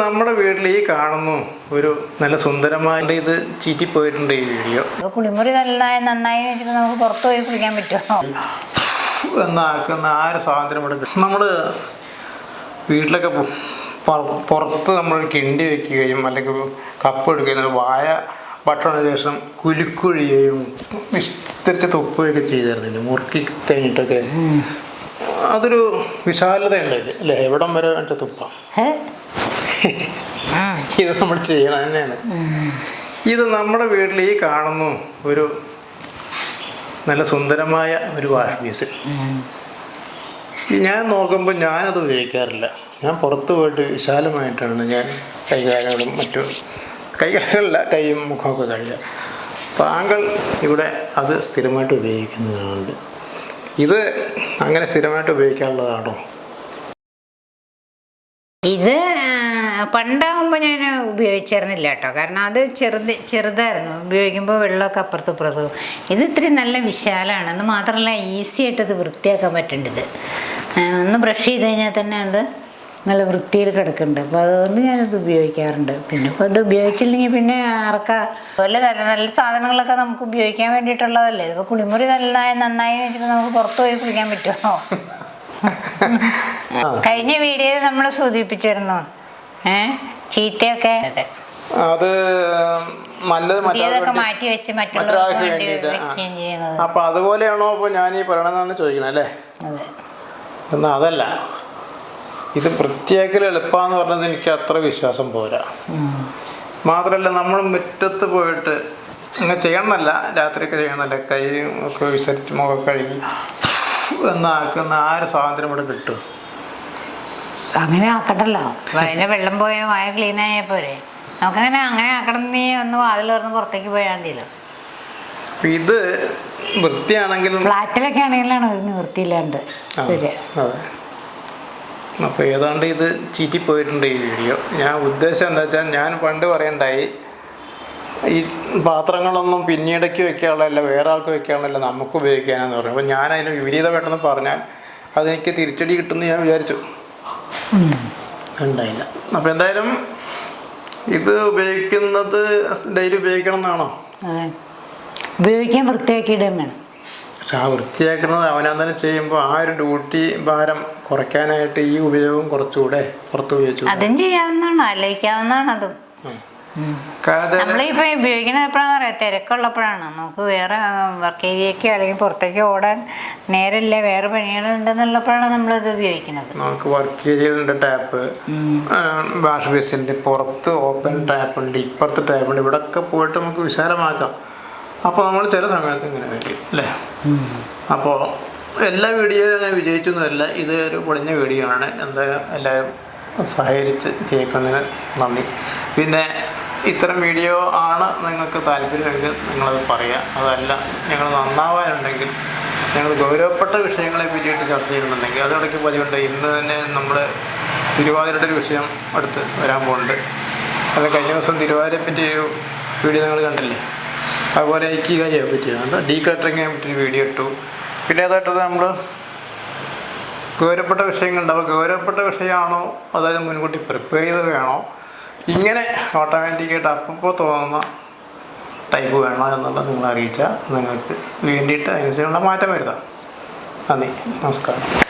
നമ്മുടെ വീട്ടിൽ ഈ കാണുന്നു ഒരു നല്ല സുന്ദരമായ ഇത് ചീറ്റി പോയിട്ടുണ്ട് ഈ വീഡിയോ. കുളിമുറി നന്നായി നന്നായി വെച്ചിട്ട് നമുക്ക് പുറത്തു പോയി കുളിക്കാൻ പറ്റുമോ? എന്നാക്കുന്ന ആ ഒരു സ്വാതന്ത്ര്യം എടുക്കും നമ്മൾ നമ്മൾ വീട്ടിലൊക്കെ പുറത്ത് നമ്മൾ കിണ്ടി വെക്കുകയും അല്ലെങ്കിൽ കപ്പ് എടുക്കുകയും വായ ഭക്ഷണ ശേഷം കുലുക്കുഴിയുകയും വിസ്തരിച്ച് തുപ്പുകയൊക്കെ ചെയ്തായിരുന്നു മുറുക്കി കഴിഞ്ഞിട്ടൊക്കെ. അതൊരു വിശാലതയുണ്ട് അല്ലേ? എവിടം വരെ വേണ്ട തുപ്പ? ഇത് നമ്മൾ ചെയ്യണം തന്നെയാണ്. ഇത് നമ്മുടെ വീട്ടിൽ ഈ കാണുന്നു ഒരു നല്ല സുന്ദരമായ ഒരു വാഷ് ബേസിൻ. ഞാൻ നോക്കുമ്പോൾ ഞാനത് ഉപയോഗിക്കാറില്ല. ഞാൻ പുറത്തു പോയിട്ട് വിശാലമായിട്ടാണ് ഞാൻ കൈകാലുകളും മറ്റു കൈകാലുകളില്ല കൈയും മുഖമൊക്കെ കഴുകുക. താങ്കൾ ഇവിടെ അത് സ്ഥിരമായിട്ട് ഉപയോഗിക്കുന്നതുകൊണ്ട് ഇത് അങ്ങനെ സ്ഥിരമായിട്ട് ഉപയോഗിക്കാനുള്ളതാണോ? ഇത് പണ്ടാകുമ്പോൾ ഞാൻ ഉപയോഗിച്ചിരുന്നില്ല കേട്ടോ. കാരണം അത് ചെറുത് ചെറുതായിരുന്നു. ഉപയോഗിക്കുമ്പോൾ വെള്ളമൊക്കെ അപ്പുറത്തും ഇപ്പുറത്ത്. ഇത് ഇത്തിരി നല്ല വിശാലമാണ്. എന്ന് മാത്രമല്ല ഈസി ആയിട്ട് ഇത് വൃത്തിയാക്കാൻ പറ്റേണ്ടത്. ഒന്ന് ബ്രഷ് ചെയ്ത് കഴിഞ്ഞാൽ തന്നെ അത് നല്ല വൃത്തിയിൽ കിടക്കുന്നുണ്ട്. അപ്പോൾ അതുകൊണ്ട് ഞാനത് ഉപയോഗിക്കാറുണ്ട്. പിന്നെ ഇപ്പോൾ ഇത് ഉപയോഗിച്ചില്ലെങ്കിൽ പിന്നെ ആർക്കാ അതുപോലെ നല്ല നല്ല സാധനങ്ങളൊക്കെ നമുക്ക് ഉപയോഗിക്കാൻ വേണ്ടിയിട്ടുള്ളതല്ലേ? ഇപ്പോൾ കുളിമുറി നന്നായി നന്നായി വെച്ചിട്ട് നമുക്ക് പുറത്ത് പോയി കുളിക്കാൻ പറ്റുമോ? കഴിഞ്ഞ വീഡിയോയിൽ നമ്മൾ സൂചിപ്പിച്ചിരുന്നു. ഏ? ചീത്തയൊക്കെ. അതെ. നല്ലത് മാറ്റി വെച്ച് മറ്റുള്ളവർക്ക് വേണ്ടിയിട്ട്. അപ്പൊ അതുപോലെയാണോ ഇപ്പൊ ഞാൻ ഈ പറയണമെന്നാണ് ചോദിക്കണത് അല്ലേ എന്നാ അതല്ല. ഇത് വൃത്തിയാക്കൽ എളുപ്പമെന്ന് പറഞ്ഞത് എനിക്ക് അത്ര വിശ്വാസം പോരാ. മാത്രമല്ല നമ്മൾ മുറ്റത്ത് പോയിട്ട് അങ്ങനെ ചെയ്യണമെന്നല്ല രാത്രിയൊക്കെ ചെയ്യണമെന്നല്ല കൈ ഒക്കെ വിസരിച്ച് മുഖം കഴുകി എന്നാക്കുന്ന ആ ഒരു സ്വാതന്ത്ര്യം ഇവിടെ കിട്ടും. അങ്ങനെ ആക്കണ്ടല്ലോ അതിന്റെ വെള്ളം പോയ വായ ക്ലീൻ ആയ പോരെ. നമുക്കങ്ങനെ അങ്ങനെ ആക്കണം നീ ഒന്ന് വാതിൽ തുറന്ന് പുറത്തേക്ക് പോയാൽ മതിയല്ലോ. ഇത് വൃത്തിയാണെങ്കിലും ഫ്ലാറ്റിലൊക്കെ ആണെങ്കിലാണ് ഒരു നിവൃത്തിയില്ലാണ്ട് അപ്പോൾ ഏതാണ്ട് ഇത് ചീറ്റിപ്പോയിട്ടുണ്ട് ഈ വീഡിയോ. ഞാൻ ഉദ്ദേശം എന്താ വെച്ചാൽ ഞാൻ പണ്ട് പറയണ്ടായി ഈ പാത്രങ്ങളൊന്നും പിന്നീടേക്ക് വെക്കാനുള്ളതല്ല വേറെ ആൾക്ക് വെക്കാനുള്ളതല്ല നമുക്ക് ഉപയോഗിക്കാനെന്ന് പറഞ്ഞു. അപ്പോൾ ഞാൻ അതിന് വിപരീതമായിട്ടൊന്ന് പറഞ്ഞാൽ അതെനിക്ക് തിരിച്ചടി കിട്ടുമെന്ന് ഞാൻ വിചാരിച്ചു. ഉണ്ടായില്ല. അപ്പോൾ എന്തായാലും ഇത് ഉപയോഗിക്കുന്നത് ഡെയിലി ഉപയോഗിക്കണം എന്നാണോ? ഉപയോഗിക്കാൻ വൃത്തിയാക്കിയിടുകയും വേണം പക്ഷെ ആ വൃത്തിയാക്കുന്നത് അവനാൻ തന്നെ ചെയ്യുമ്പോൾ ആ ഒരു ഡ്യൂട്ടി ഭാരം കുറയ്ക്കാനായിട്ട് ഈ ഉപയോഗം കുറച്ചുകൂടെ പുറത്ത് ഉപയോഗിച്ചു അതും ചെയ്യാവുന്നതാണ് ആലോചിക്കാവുന്നതാണ് അതും. നമ്മളിപ്പോ ഉപയോഗിക്കുന്നത് എപ്പോഴാണെന്ന് പറയാം തിരക്കുള്ളപ്പോഴാണ്. നമുക്ക് വേറെ വർക്ക് ഏരിയക്കോ അല്ലെങ്കിൽ പുറത്തേക്കോ ഓടാൻ നേരമില്ല വേറെ പണികളുണ്ടെന്നുള്ളപ്പോഴാണ് നമ്മളിത് ഉപയോഗിക്കുന്നത്. നമുക്ക് വർക്ക് ഏരിയയിലുണ്ട് ടാപ്പ്. വാഷ് ബേസിന്റെ പുറത്ത് ഓപ്പൺ ടാപ്പ് ഉണ്ട് ഇപ്പുറത്ത് ടാപ്പ് ഉണ്ട് ഇവിടെയൊക്കെ പോയിട്ട് നമുക്ക് വിശാലമാക്കാം. അപ്പോൾ നമ്മൾ ചില സമയത്ത് ഇങ്ങനെ വെക്കും അല്ലേ? അപ്പോൾ എല്ലാ വീഡിയോയും അങ്ങനെ വിജയിച്ചൊന്നുമല്ല. ഇത് ഒരു പൊളിഞ്ഞ വീഡിയോ ആണ്. എന്തായാലും എല്ലാവരും സഹകരിച്ച് കേൾക്കുന്നതിന് നന്ദി. പിന്നെ ഇത്തരം വീഡിയോ ആണ് നിങ്ങൾക്ക് താല്പര്യമെങ്കിൽ നിങ്ങളത് പറയുക അതല്ല ഞങ്ങൾ നന്നാവാനുണ്ടെങ്കിൽ ഞങ്ങൾ ഗൗരവപ്പെട്ട വിഷയങ്ങളെ പറ്റിയിട്ട് ചർച്ച ചെയ്യുന്നുണ്ടെങ്കിൽ അതിടയ്ക്ക് പതിവുണ്ട്. ഇന്ന് തന്നെ നമ്മൾ തിരുവാതിരയുടെ ഒരു വിഷയം അടുത്ത് വരാൻ പോകുന്നുണ്ട് അല്ല കഴിഞ്ഞ ദിവസം തിരുവാതിരയെ പറ്റിയ വീഡിയോ നിങ്ങൾ കണ്ടില്ലേ? അതുപോലെ ഐക്യകാരിയെ പറ്റിയാണ് ഡീ കട്ടറിങ്ങിനെ പറ്റി വീഡിയോ ഇട്ടു. പിന്നെ അതായിട്ട് നമ്മൾ ഗൗരവപ്പെട്ട വിഷയങ്ങളുണ്ട്. അപ്പോൾ ഗൗരവപ്പെട്ട വിഷയമാണോ? അതായത് മുൻകൂട്ടി പ്രിപ്പയർ ചെയ്ത് വേണോ? ഇങ്ങനെ ഓട്ടോമാറ്റിക്കായിട്ട് അപ്പോൾ തോന്നുന്ന ടൈപ്പ് വേണോ എന്നുള്ളത് നിങ്ങൾ അറിയിച്ചാൽ നിങ്ങൾക്ക് വേണ്ടിയിട്ട് അതിനനുസരിച്ചുള്ള മാറ്റം വരുത്താം. നന്ദി. നമസ്കാരം.